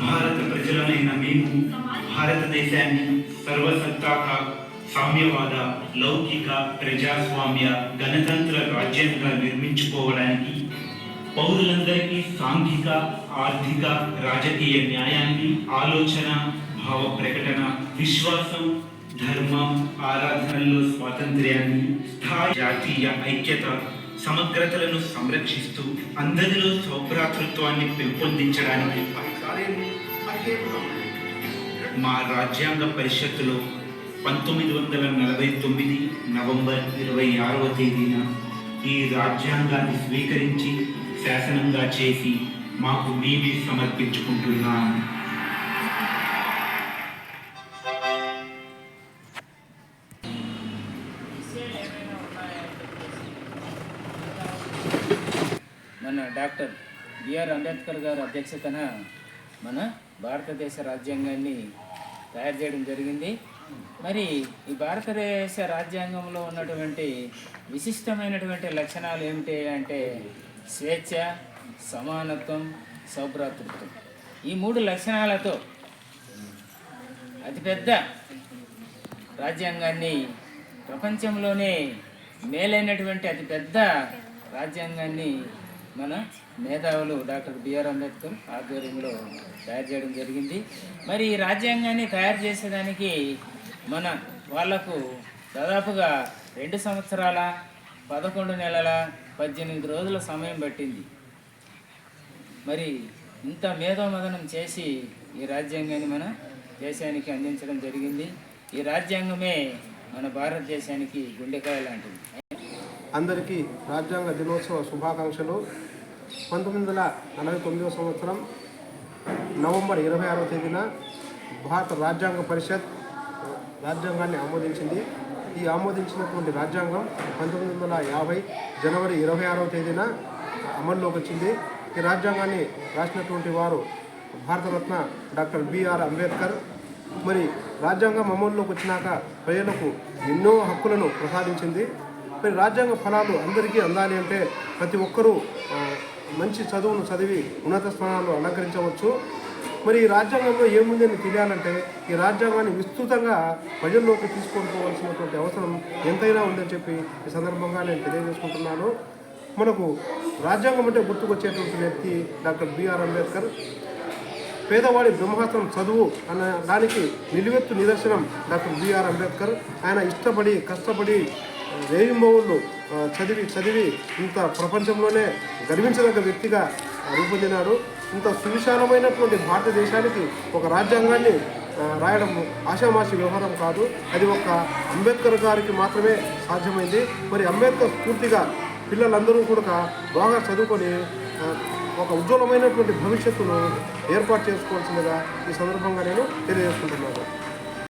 భారత ప్రజలమైన మేము భారతదేశాన్ని సర్వసత్తాక సామ్యవాద లౌకిక ప్రజాస్వామ్య గణతంత్ర రాజ్యంగా నిర్మించుకోవడానికి పౌరులందరికీ సాంఘిక ఆర్థిక రాజకీయ న్యాయాన్ని ఆలోచన భావ ప్రకటన విశ్వాసం ధర్మం ఆరాధనల్లో స్వాతంత్ర్యాన్ని స్థాయి జాతీయ ఐక్యత సమగ్రతలను సంరక్షిస్తూ అందరిలో సౌభ్రాతృత్వాన్ని పెంపొందించడానికి మా రాజ్యాంగ పరిషత్తులో పంతొమ్మిది వందల నలభై తొమ్మిది నవంబర్ ఇరవై ఆరవ తేదీన ఈ రాజ్యాంగాన్ని స్వీకరించి శాసనంగా చేసి మాకు మేమే సమర్పించుకుంటున్నాను మన డాక్టర్ బిఆర్ అంబేద్కర్ గారు అధ్యక్షతన మన భారతదేశ రాజ్యాంగాన్ని తయారు చేయడం జరిగింది. మరి ఈ భారతదేశ రాజ్యాంగంలో ఉన్నటువంటి విశిష్టమైనటువంటి లక్షణాలు ఏమిటి అంటే స్వేచ్ఛ సమానత్వం సౌభ్రాతృత్వం. ఈ మూడు లక్షణాలతో అతిపెద్ద రాజ్యాంగాన్ని ప్రపంచంలోనే మేలైనటువంటి అతిపెద్ద రాజ్యాంగాన్ని మన మేధావులు డాక్టర్ బిఆర్ అంబేద్కర్ ఆధ్వర్యంలో తయారు చేయడం జరిగింది. మరి ఈ రాజ్యాంగాన్ని తయారు చేసేదానికి మన వాళ్ళకు దాదాపుగా రెండు సంవత్సరాల పదకొండు నెలల పద్దెనిమిది రోజుల సమయం పట్టింది. మరి ఇంత మేధోమదనం చేసి ఈ రాజ్యాంగాన్ని మన దేశానికి అందించడం జరిగింది. ఈ రాజ్యాంగమే మన భారతదేశానికి గుండెకాయ లాంటిది. అందరికీ రాజ్యాంగ దినోత్సవ శుభాకాంక్షలు. పంతొమ్మిది వందల నలభై తొమ్మిదవ సంవత్సరం నవంబర్ ఇరవై ఆరవ తేదీన భారత రాజ్యాంగ పరిషత్ రాజ్యాంగాన్ని ఆమోదించింది. ఈ ఆమోదించినటువంటి రాజ్యాంగం పంతొమ్మిది వందల యాభై జనవరి ఇరవై ఆరవ తేదీన అమల్లోకి వచ్చింది. ఈ రాజ్యాంగాన్ని రాసినటువంటి వారు భారతరత్న డాక్టర్ బిఆర్ అంబేద్కర్. మరి రాజ్యాంగం అమల్లోకి వచ్చినాక ప్రజలకు ఎన్నో హక్కులను ప్రసాదించింది. మరి రాజ్యాంగ ఫలాలు అందరికీ అందాలి అంటే ప్రతి ఒక్కరూ మంచి చదువును చదివి ఉన్నత స్థానాల్లో అలంకరించవచ్చు. మరి ఈ రాజ్యాంగంలో ఏముందని తెలియాలంటే ఈ రాజ్యాంగాన్ని విస్తృతంగా ప్రజల్లోకి తీసుకొని పోవాల్సినటువంటి అవసరం ఎంతైనా ఉందని చెప్పి ఈ సందర్భంగా నేను తెలియజేసుకుంటున్నాను. మనకు రాజ్యాంగం అంటే గుర్తుకొచ్చేటువంటి వ్యక్తి డాక్టర్ బిఆర్ అంబేద్కర్. పేదవాడి బ్రహ్మాస్త్రం చదువు అన్న దానికి నిలువెత్తు నిదర్శనం డాక్టర్ బిఆర్ అంబేద్కర్. ఆయన ఇష్టపడి కష్టపడి రేయింబవుళ్ళు చదివి చదివి ఇంత ప్రపంచంలోనే గర్వించదగ్గ వ్యక్తిగా రూపొందినాడు ఇంత సువిశాలమైనటువంటి భారతదేశానికి ఒక రాజ్యాంగాన్ని రాయడం ఆషామాషి వ్యవహారం కాదు. అది ఒక అంబేద్కర్ గారికి మాత్రమే సాధ్యమైంది. మరి అంబేద్కర్ పూర్తిగా పిల్లలందరూ కూడా బాగా చదువుకొని ఒక ఉజ్వలమైనటువంటి భవిష్యత్తును ఏర్పాటు చేసుకోవాల్సిందిగా ఈ సందర్భంగా నేను తెలియజేసుకుంటున్నాను.